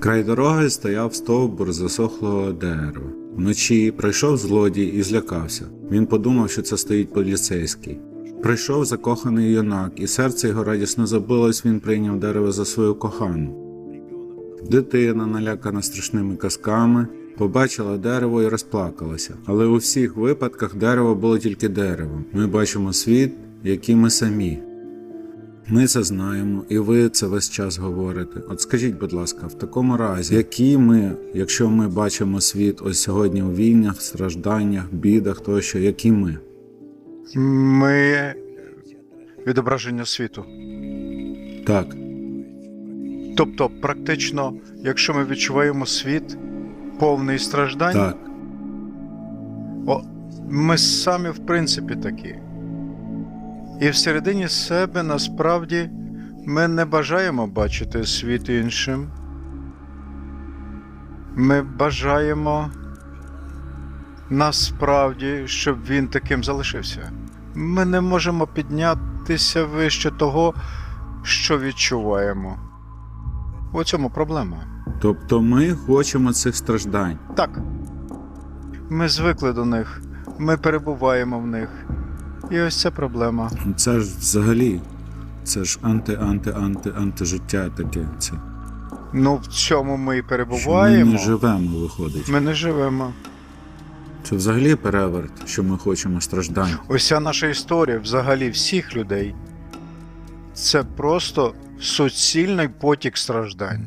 Край дороги стояв стовбур засохлого дерева. Вночі прийшов злодій і злякався. Він подумав, що це стоїть поліцейський. Прийшов закоханий юнак, і серце його радісно забилось, він прийняв дерево за свою кохану. Дитина, налякана страшними казками, побачила дерево і розплакалася. Але у всіх випадках дерево було тільки деревом. Ми бачимо світ, який ми самі. Ми це знаємо, і ви це весь час говорите. От скажіть, будь ласка, в такому разі, які ми, якщо ми бачимо світ ось сьогодні у війнах, стражданнях, бідах тощо, які ми? Ми відображення світу. Так, Тобто, практично, якщо ми відчуваємо світ повний страждань, так, о, ми самі в принципі такі. І всередині себе насправді ми не бажаємо бачити світ іншим. Ми бажаємо насправді, щоб він таким залишився. Ми не можемо піднятися вище того, що відчуваємо. У цьому проблема. тобто ми хочемо цих страждань. Так. Ми звикли до них, ми перебуваємо в них. І ось це проблема. Це ж взагалі, це ж анти, анти, анти, антижиття таке. Це Ну, в цьому ми і що ми не живемо, виходить. Ми не живемо. Це взагалі переверт, що ми хочемо страждань. Ось ця наша історія взагалі всіх людей. Це просто суцільний потік страждань.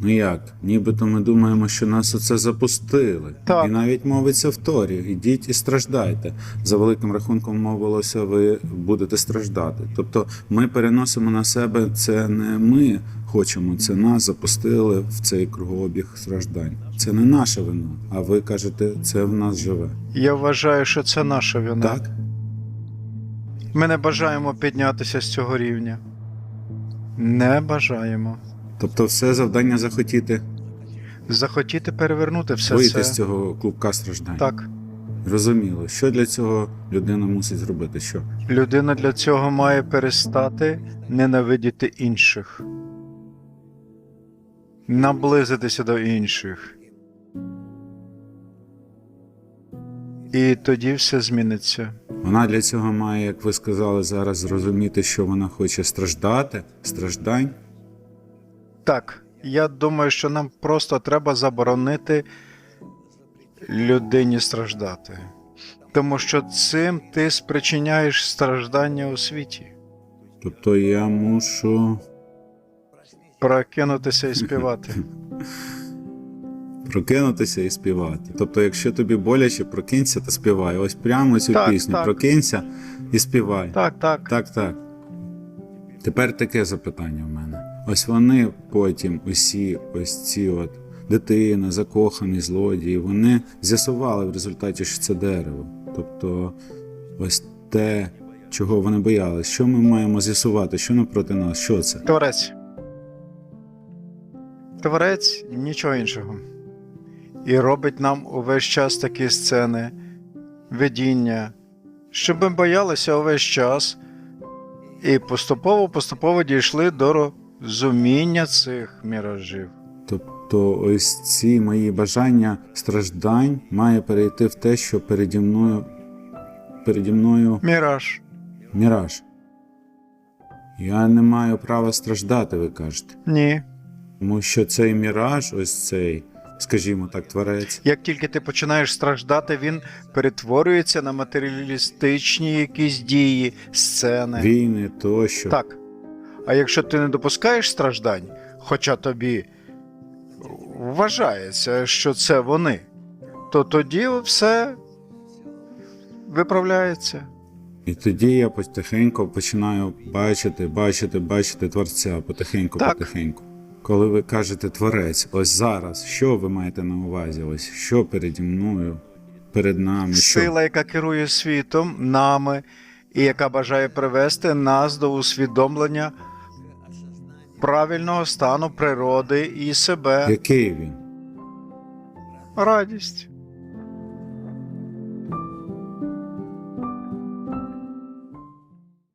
Ну як? Нібито ми думаємо, що нас оце запустили. Так. І навіть мовиться в Торі: ідіть і страждайте. За великим рахунком мовилося, ви будете страждати. Тобто ми переносимо на себе це не ми хочемо, це нас запустили в цей кругообіг страждань. Це не наша вина. А ви кажете, це в нас живе. Я вважаю, що це наша вина. Так? Ми не бажаємо піднятися з цього рівня. Не бажаємо. Тобто, все завдання захотіти Захотіти перевернути все це. з цього клубка страждань. Так. Розуміло, що для цього людина мусить зробити? Що? Людина для цього має перестати ненавидіти інших, наблизитися до інших. І тоді все зміниться. Вона для цього має, як ви сказали, зараз зрозуміти, що вона хоче страждати, страждань. Так, я думаю, що нам просто треба заборонити людині страждати. Тому що цим ти спричиняєш страждання у світі. Тобто я мушу Прокинутися і співати. прокинутися і співати. Тобто, якщо тобі боляче, прокинься та співай. Ось прямо цю Так, пісню так. прокинься і співай. Так, так. Так, так. Тепер таке запитання в мене. Ось вони потім, усі, ось ці от дитина, закоханий, злодії, вони з'ясували в результаті, що це дерево. Тобто, ось те, чого вони боялись. Що ми маємо з'ясувати? Що напроти нас? Що це? Творець. Творець і нічого іншого. І робить нам увесь час такі сцени, видіння, щоб ми боялися увесь час і поступово-поступово дійшли до розуміння цих міражів. Тобто, ось ці мої бажання страждань має перейти в те, що переді мною переді мною Міраж. міраж. Я не маю права страждати, ви кажете. Ні. Тому що цей міраж, ось цей, скажімо так, творець, Як тільки ти починаєш страждати, він перетворюється на матеріалістичні якісь дії, сцени. війни тощо. Так. А якщо ти не допускаєш страждань, хоча тобі вважається, що це вони, то тоді все виправляється. І тоді я потихеньку починаю бачити, бачити, бачити творця потихеньку, Так. потихеньку. Коли ви кажете творець, ось зараз, що ви маєте на увазі? Ось що переді мною, перед нами? Що? Сила, яка керує світом, нами, і яка бажає привести нас до усвідомлення правильного стану природи і себе. Який він? Радість.